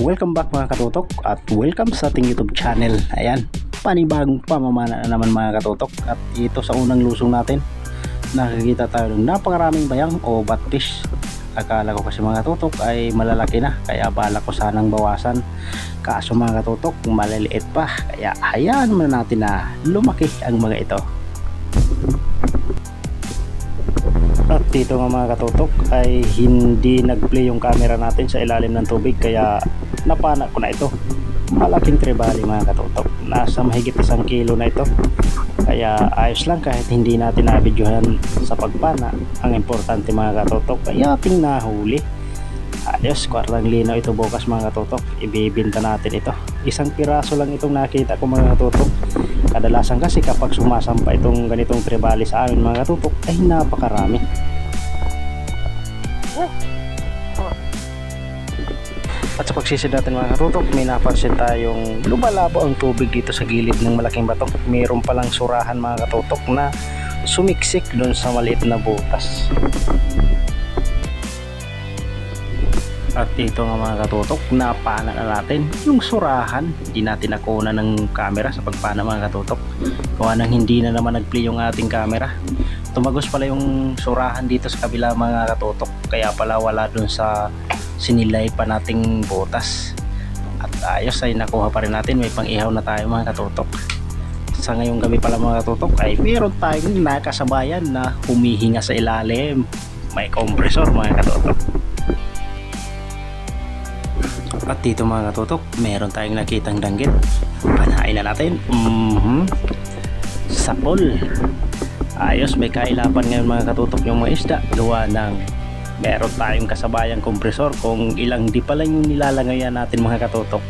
welcome back mga katutok at welcome sa ating YouTube channel. Ayan, panibagong pamamana na naman mga katutok at ito sa unang lusong natin nakikita tayo ng napakaraming bayang o batfish. Akala ko kasi mga katutok ay malalaki na kaya bala ko sanang bawasan. Kaso mga katutok maliliit pa kaya hayaan muna natin na lumaki ang mga ito. At dito nga mga katutok ay hindi nag-play yung camera natin sa ilalim ng tubig kaya napana ko na ito. Malaking tribali mga katutok. Nasa mahigit isang kilo na ito. Kaya ayos lang kahit hindi natin nabidyohan sa pagpana. Ang importante mga katutok ay ating nahuli. Ayos, kwartang linaw ito bukas mga katutok. Ibibinta natin ito. Isang piraso lang itong nakita ko mga katutok. Kadalasan kasi kapag sumasampa itong ganitong tribali sa amin mga katutok ay napakarami. At sa pagsisid natin mga katutok, may napansin tayong lumalabo ang tubig dito sa gilid ng malaking batok. Mayroon palang surahan mga katutok na sumiksik doon sa maliit na butas. At dito nga mga katutok, napana na natin yung surahan. Hindi natin nakuna ng camera sa pagpana mga katutok. Gawa nang hindi na naman nag-play yung ating camera. Tumagos pala yung surahan dito sa kabila mga katutok. Kaya pala wala dun sa sinilay pa nating butas. At ayos ay nakuha pa rin natin. May pang-ihaw na tayo mga katutok. Sa ngayong gabi pala mga katutok ay meron tayong nakasabayan na humihinga sa ilalim. May compressor mga katutok. At dito mga katutok, meron tayong nakitang danggit. Panain na natin. Mhm. Sapol. Ayos, may kailapan ngayon mga katutok yung mga isda. Gawa ng meron tayong kasabayang kompresor. Kung ilang di pa lang yung nilalangayan natin mga katutok,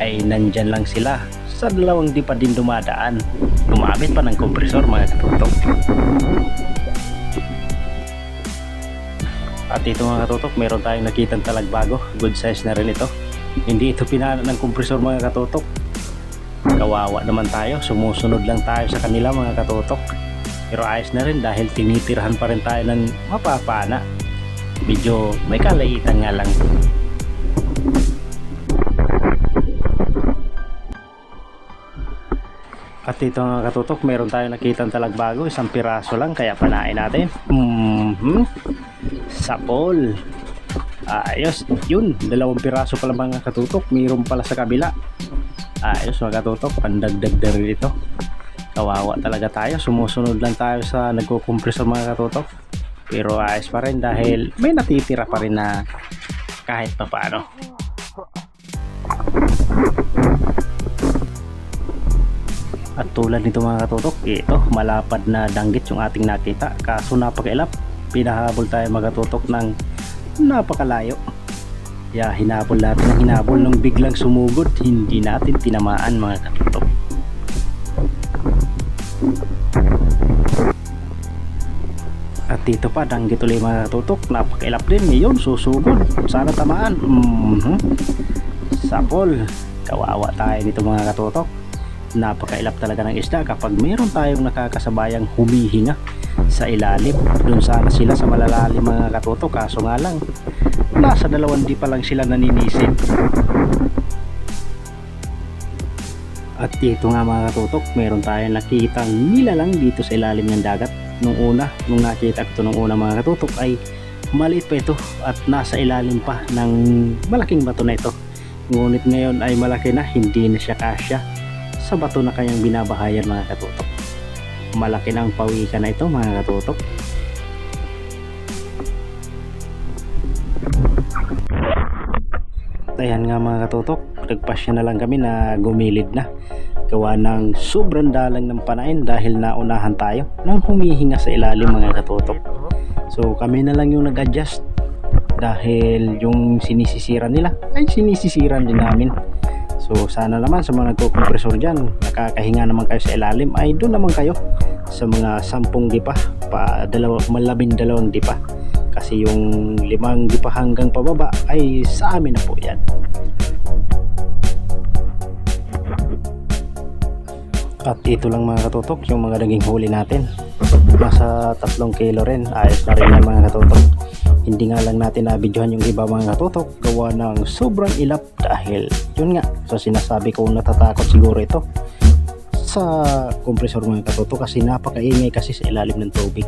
ay nandyan lang sila. Sa dalawang di pa din dumadaan. Gumamit pa ng kompresor mga katutok. At ito mga katutok, meron tayong nakitang talagbago. Good size na rin ito. Hindi ito pinana ng kompresor mga katutok. Kawawa naman tayo. Sumusunod lang tayo sa kanila mga katutok. Pero ayos na rin dahil tinitirahan pa rin tayo ng mapapana. Medyo may kalaitan nga lang. At dito mga katutok, meron tayong nakitang talagbago. Isang piraso lang kaya panain natin. Mhm. Sapol. Ayos. Yun. Dalawang piraso pala mga katutok. Mayroon pala sa kabila. Ayos mga katutok. Pandagdag na rin ito. Kawawa talaga tayo. Sumusunod lang tayo sa nagkukompresor mga katutok. Pero ayos pa rin dahil may natitira pa rin na kahit pa paano. At tulad nito mga katutok, ito malapad na danggit yung ating nakita. Kaso napakailap, pinahabol tayo mga katutok ng napakalayo. Kaya hinabol natin ang hinabol nung biglang sumugod, hindi natin tinamaan mga katutok. At dito pa, danggit ulit mga katutok, napakailap din ngayon, susugod. Sana tamaan. Mhm. Sapol, kawawa tayo nito mga katutok napakailap talaga ng isda kapag meron tayong nakakasabayang humihinga sa ilalim doon sana sila sa malalalim mga katuto kaso nga lang nasa dalawang di pa lang sila naninisid at dito nga mga katutok meron tayong nakitang nilalang dito sa ilalim ng dagat nung una nung nakita ko ito nung una mga katutok ay maliit pa ito at nasa ilalim pa ng malaking bato na ito ngunit ngayon ay malaki na hindi na siya kasya sa bato na kanyang binabahayan mga katutok. Malaki na ang pawikan na ito mga katutok. At ayan nga mga katutok, nagpasya na lang kami na gumilid na. Gawa ng sobrang dalang ng panain dahil naunahan tayo nang humihinga sa ilalim mga katutok. So kami na lang yung nag-adjust dahil yung sinisisiran nila ay sinisisiran din namin. So sana naman sa mga nagko-compressor dyan, nakakahinga naman kayo sa ilalim ay doon naman kayo sa mga sampung dipa, pa dalawa, malabing dalawang dipa. Kasi yung limang dipa hanggang pababa ay sa amin na po yan. At ito lang mga katutok yung mga naging huli natin. nasa 3 kilo rin ayos na rin yan mga katutok. Hindi nga lang natin nabidyohan yung iba mga katutok. Gawa ng sobrang ilap dahil yun nga so sinasabi ko natatakot siguro ito sa kompresor mga katutok kasi napakaingay kasi sa ilalim ng tubig.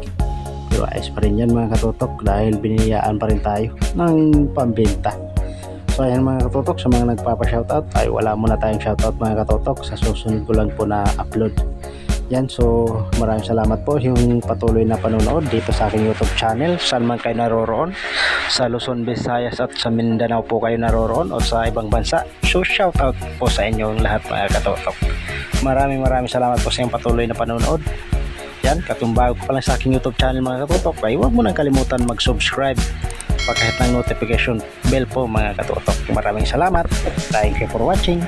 Pero ayos pa rin yan mga katutok dahil biniyaan pa rin tayo ng pambenta So ayan mga katutok sa mga nagpapa-shoutout ay wala muna tayong shoutout mga katutok sa susunod ko lang po na upload. Yan so maraming salamat po yung patuloy na panonood dito sa aking YouTube channel saan man kayo naroroon sa Luzon, Visayas at sa Mindanao po kayo naroroon o sa ibang bansa. So shoutout po sa inyong lahat mga katutok. Maraming maraming salamat po sa inyong patuloy na panonood. Yan, katumbago pa lang sa aking YouTube channel mga katutok ay huwag mo nang kalimutan mag-subscribe pakahit ng notification bell po mga katutok. Maraming salamat. Thank you for watching.